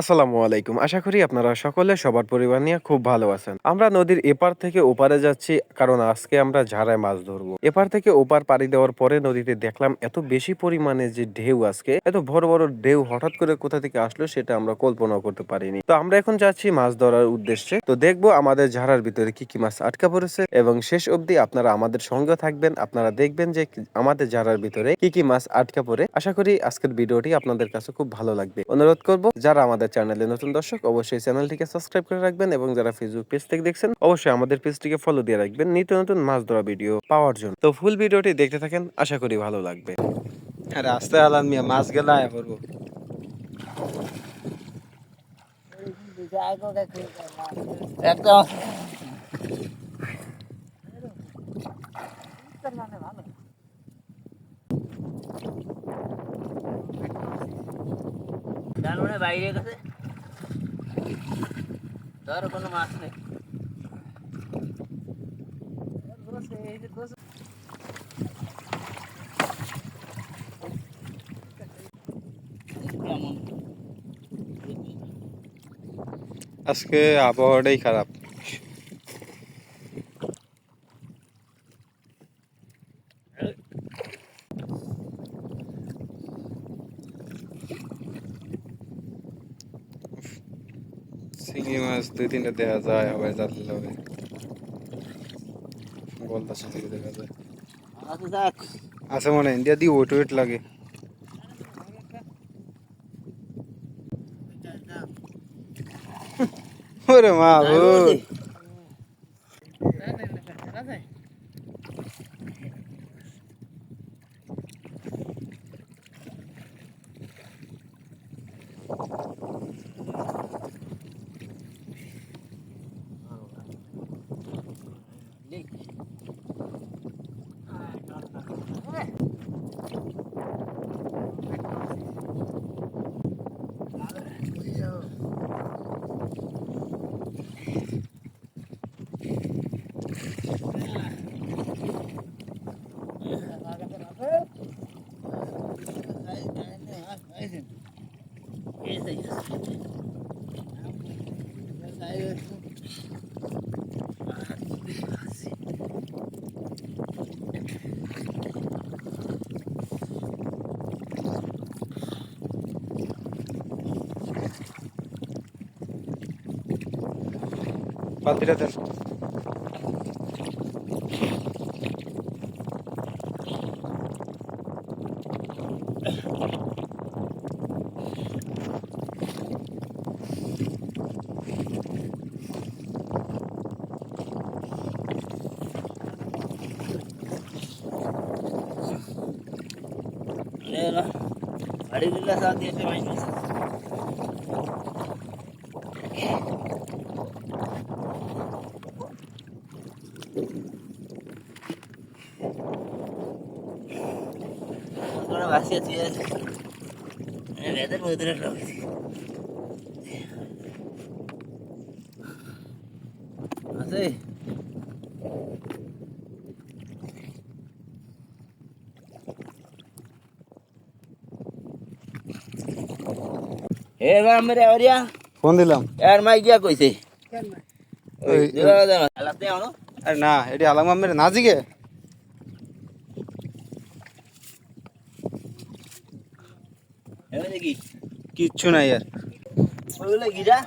আসসালামু আলাইকুম। আশা করি আপনারা সকলে, সবার পরিবার নিয়ে খুব ভালো আছেন। আমরা নদীর এপার থেকে ওপারে যাচ্ছি, কারণ আজকে আমরা ঝাড়ায় মাছ ধরবো। এপার থেকে ওপার পাড়ি দেওয়ার পরে নদীতে দেখলাম এত বেশি পরিমাণে যে ঢেউ আজকে, এত বড় বড় ঢেউ হঠাৎ করে কোথা থেকে আসলো সেটা আমরা কল্পনা করতে পারিনি। তো আমরা এখন যাচ্ছি মাছ ধরার উদ্দেশ্যে। তো দেখব আমাদের ঝাড়ার ভিতরে কি কি মাছ আটকা পড়েছে এবং শেষ অবধি আপনারা আমাদের সঙ্গে থাকবেন। আপনারা দেখবেন যে আমাদের ঝাড়ার ভিতরে কি কি মাছ আটকা পড়ে। আশা করি আজকের ভিডিওটি আপনাদের কাছে খুব ভালো লাগবে। অনুরোধ করব, যারা আমাদের চ্যানেলে নতুন দর্শক, অবশ্যই চ্যানেলটিকে সাবস্ক্রাইব করে রাখবেন এবং যারা ফেসবুক পেজ থেকে দেখছেন, অবশ্যই আমাদের পেজটিকে ফলো দিয়ে রাখবেন নিত্য নতুন মাছ ধরা ভিডিও পাওয়ার জন্য। তো ফুল ভিডিওটি দেখতে থাকেন, আশা করি ভালো লাগবে। রাস্তায় আলাম মিয়া, মাছ গেলা আয়া পড়ব। একদম মানে বাইরে গেছে। তার কোনো মাছ নেই। আজকে আবহাওয়াটাই খারাপ। চিংড়ি মাছ দুই তিনটা দেখা যায় আবার জানলে হবে। গলদা সাথে দেখা যায়। আচ্ছা আছে মনে ইন্ডিয়া দিয়ে ওয়েট ওয়েট লাগে। ওরে মা ওই ಈಗ ಅಡಿಗಿಲ್ಲ ಸಾಧ್ಯ vacía ciudad. En realidad no tener la No sé. বাম আরিয়া ফোন দিলাম। यार মাই গিয়া কইছে। ওই আলাতে আনো আরে না এটি আলাম আমের না জিগে কিচ্ছু নাই আর। ওগুলো গিরা